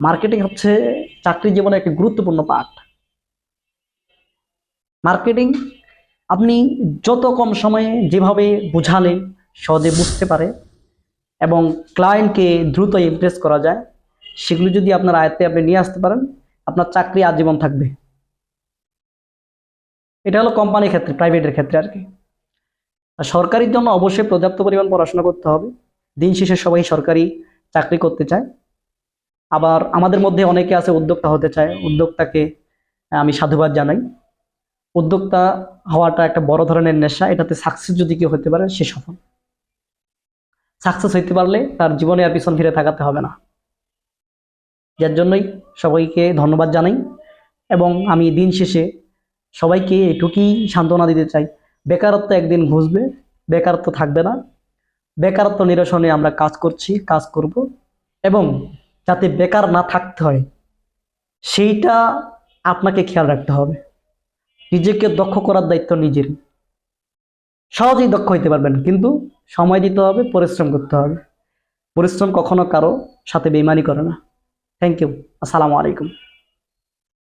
Marketing হচ্ছে চাকরি জীবনে একটি গুরুত্বপূর্ণ পার্ট মার্কেটিং আপনি যত কম সময়ে যেভাবে বোঝালে সহজে বুঝতে পারে এবং ক্লায়েন্টকে দ্রুত ইমপ্রেস করা যায়, সেগুলো যদি আপনার আয়ত্তে আপনি নিয়ে আসতে পারেন, আপনার চাকরি আজীবন থাকবে। এটা হলো কোম্পানির ক্ষেত্রে প্রাইভেটের ক্ষেত্রে আর কি। আর সরকারির জন্য অবশ্যই পর্যাপ্ত পরিমাণ পড়াশোনা করতে হবে। দিন শেষে সবাই সরকারি চাকরি করতে চায়। আবার আমাদের মধ্যে অনেকে আছে উদ্যোক্তা হতে চায়। উদ্যোক্তাকে আমি সাধুবাদ জানাই। উদ্যোক্তা হওয়াটা একটা বড় ধরনের নেশা। এটাতে সাকসেস যদি কেউ হতে পারে, সে সফল। সাকসেস হইতে পারলে তার জীবনে আর পিছন ফিরে থাকাতে হবে না। যার জন্যই সবাইকে ধন্যবাদ জানাই এবং আমি দিন শেষে সবাইকে এটুকুই সান্ত্বনা দিতে চাই। বেকারত্ব একদিন ঘুষবে, বেকারত্ব থাকবে না। বেকারত্ব নিরসনে আমরা কাজ করছি, কাজ করব এবং যাতে বেকার না থাকতে হয়, সেইটা আপনাকে খেয়াল রাখতে হবে। নিজেকে দক্ষ করার দায়িত্ব নিজের। সহজেই দক্ষ হইতে পারবেন, কিন্তু সময় দিতে হবে, পরিশ্রম করতে হবে। পরিশ্রম কখনো কারও সাথে বেইমানি করে না। থ্যাংক ইউ আসসালামু আলাইকুম।